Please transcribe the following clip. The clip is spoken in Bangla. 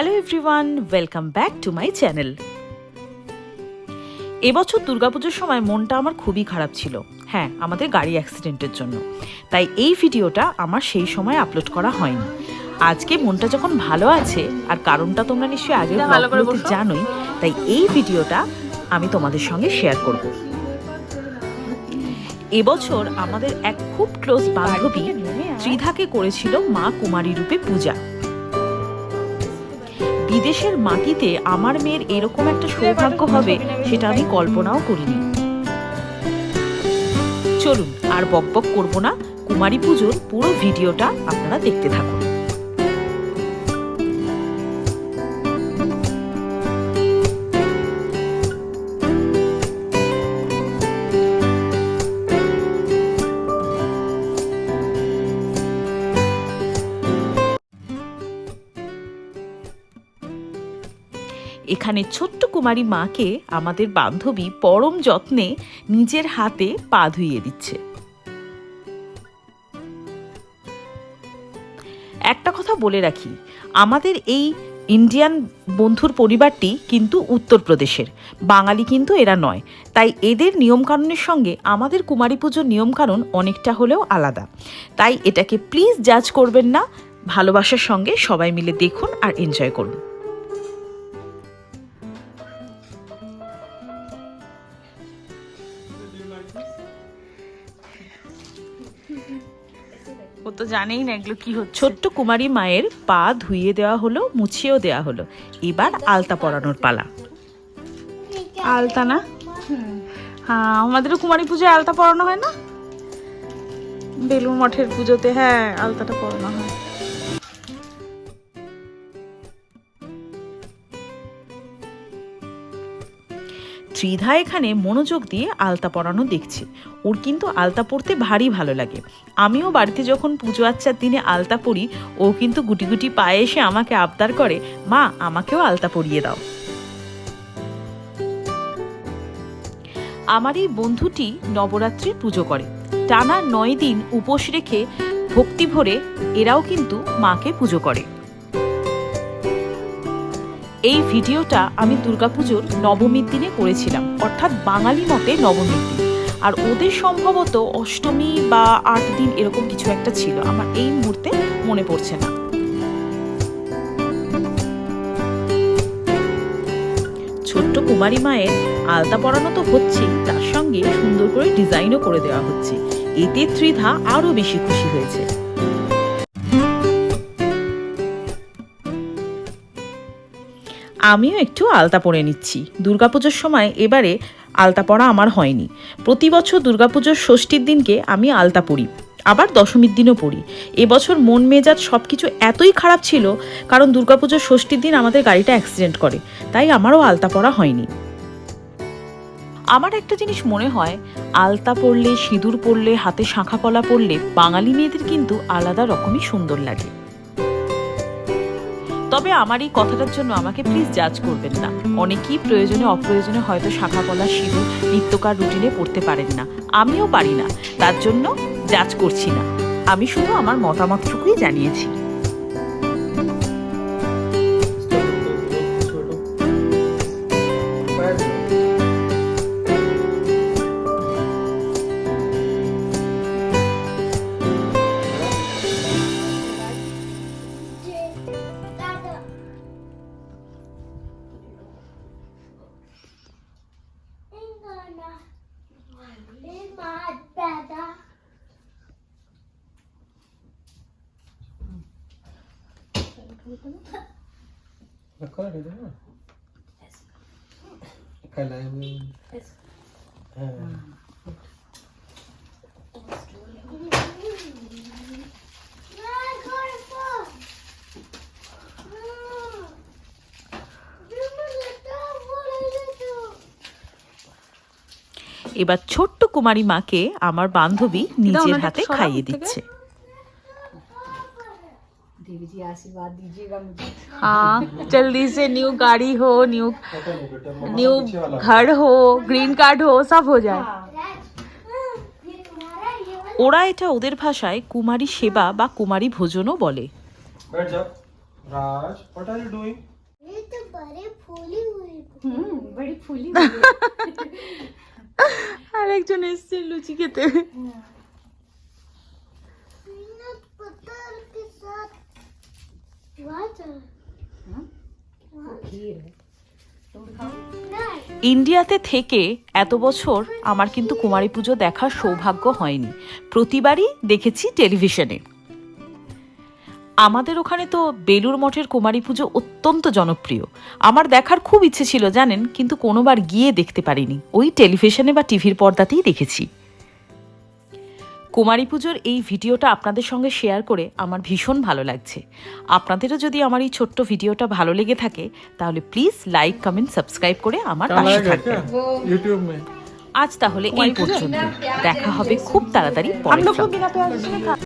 Hello everyone welcome back to my channel এবছর দুর্গাপুজোর সময় মনটা আমার খুবই খারাপ ছিল। হ্যাঁ আমাদের গাড়ি অ্যাক্সিডেন্টের জন্য। তাই এই ভিডিওটা আমার সেই সময় আপলোড করা হয়নি। আজকে মনটা যখন ভালো আছে আর কারণটা তোমরা নিশ্চয়ই আগে ভালো করে জানোই তাই এই ভিডিওটা আমি তোমাদের সঙ্গে শেয়ার করব। এবছর আমাদের এক খুব ক্লোজ বান্ধবী ত্রিধাকে করেছিল মা কুমারী রূপে পূজা। বিদেশের মাটিতে আমার মেয়ের এরকম একটা সৌভাগ্য হবে সেটা আমি কল্পনাও করিনি। চলুন আর বকবক করব না। কুমারী পুজোর পুরো ভিডিওটা আপনারা দেখতে থাকুন। এখানে ছোট্ট কুমারী মাকে আমাদের বান্ধবী পরম যত্নে নিজের হাতে পা ধুইয়ে দিচ্ছে। একটা কথা বলে রাখি, আমাদের এই ইন্ডিয়ান বন্ধুর পরিবারটি কিন্তু উত্তরপ্রদেশের, বাঙালি কিন্তু এরা নয়। তাই এদের নিয়মকানুনের সঙ্গে আমাদের কুমারী পুজোর নিয়মকানুন অনেকটা হলেও আলাদা। তাই এটাকে প্লিজ জাজ করবেন না, ভালোবাসার সঙ্গে সবাই মিলে দেখুন আর এনজয় করুন। ও তো জানেই না এগুলো কি হচ্ছে। ছোট্ট কুমারী মায়ের পা ধুইয়ে দেওয়া হলো মুছিয়েও দেওয়া হলো। এবার আলতা পরানোর পালা। আলতা না? হ্যাঁ আমাদেরও কুমারী পুজোয় আলতা পরানো হয় না? বেলুর মঠের পুজোতে হ্যাঁ আলতাটা পরানো হয়। ত্রিধা এখানে মনোযোগ দিয়ে আলতা পরানো দেখছে। ওর কিন্তু আলতা পরতে ভারী ভালো লাগে। আমিও বাড়িতে যখন পুজো আচ্চার দিনে আলতা পরি, ও কিন্তু গুটি গুটি পায়ে এসে আমাকে আবদার করে, মা, আমাকেও আলতা পরিয়ে দাও। আমার এই বন্ধুটি নবরাত্রির পুজো করে। টানা নয় দিন উপোস রেখে ভক্তি ভরে এরাও কিন্তু মাকে পুজো করে। এই ভিডিওটা আমি দুর্গাপুজোর নবমীর দিনে করেছিলাম, অর্থাৎ বাঙালি মতে নবমীর দিন। আর ওদের সম্ভবত অষ্টমী বা আট দিন এরকম কিছু একটা ছিল, আমার এই মুহূর্তে মনে পড়ছে না। ছোট্ট কুমারী মায়ের আলতা পরানো তো হচ্ছেই, তার সঙ্গে সুন্দর করে ডিজাইনও করে দেওয়া হচ্ছে। এতে ত্রিধা আরও বেশি খুশি হয়েছে। আমিও একটু আলতা পরে নিচ্ছি। দুর্গাপুজোর সময় এবারে আলতা পরা আমার হয়নি। প্রতি বছর দুর্গাপুজোর ষষ্ঠীর দিনকে আমি আলতা পরি। আবার দশমীর দিনও পড়ি এবছর মন মেজাজ সব কিছু এতই খারাপ ছিল, কারণ দুর্গাপুজোর ষষ্ঠীর দিন আমাদের গাড়িটা অ্যাক্সিডেন্ট করে, তাই আমারও আলতা পরা হয়নি। আমার একটা জিনিস মনে হয়, আলতা পরলে, সিঁদুর পরলে, হাতে শাঁখা পলা পরলে বাঙালি মেয়েদের কিন্তু আলাদা রকমই সুন্দর লাগে। তবে আমার এই কথাটার জন্য আমাকে প্লিজ জাজ করবেন না। অনেকেই প্রয়োজনে অপ্রয়োজনে হয়তো শাখা পলা সিঁদুর নিত্যকার রুটিনে পড়তে পারেন না। আমিও পারি না। তার জন্য জাজ করছি না। আমি শুধু আমার মতামতটুকুই জানিয়েছি। এবার ছোট্ট কুমারী মাকে আমার বান্ধবী নিজের হাতে খাইয়ে দিচ্ছে। देवी जी आशीर्वाद दीजिएगा मुझे हाँ जल्दी से न्यू गाड़ी हो न्यू पता नहीं बेटा मम्मा न्यू पीछे वाला घर हो ग्रीन कार्ड हो सब हो जाए ওরা এটা ওদের ভাষায় কুমারী সেবা বা কুমারী ভোজনও বলে बैठ जाओ Raj, what are you doing? ये तो बड़े फूली हुई हम्म बड़ी फूली আর একজন এসছে লুচি খেতে ইন্ডিয়াতে থেকে এত বছর আমার কিন্তু কুমারী পুজো দেখার সৌভাগ্য হয়নি। প্রতিবারই দেখেছি টেলিভিশনে। আমাদের ওখানে তো বেলুর মঠের কুমারী পুজো অত্যন্ত জনপ্রিয়। আমার দেখার খুব ইচ্ছে ছিল, জানেন, কিন্তু কোনোবার গিয়ে দেখতে পারিনি। ওই টেলিভিশনে বা টিভির পর্দাতেই দেখেছি। কুমারী পুজোর এই ভিডিওটা আপনাদের সঙ্গে শেয়ার করে আমার ভীষণ ভালো লাগছে। আপনাদেরও যদি আমার এই ছোট্ট ভিডিওটা ভালো লেগে থাকে তাহলে প্লিজ লাইক কমেন্ট সাবস্ক্রাইব করে আমার পাশে থাকবেন। আজ তাহলে এই পর্যন্ত দেখা হবে খুব তাড়াতাড়ি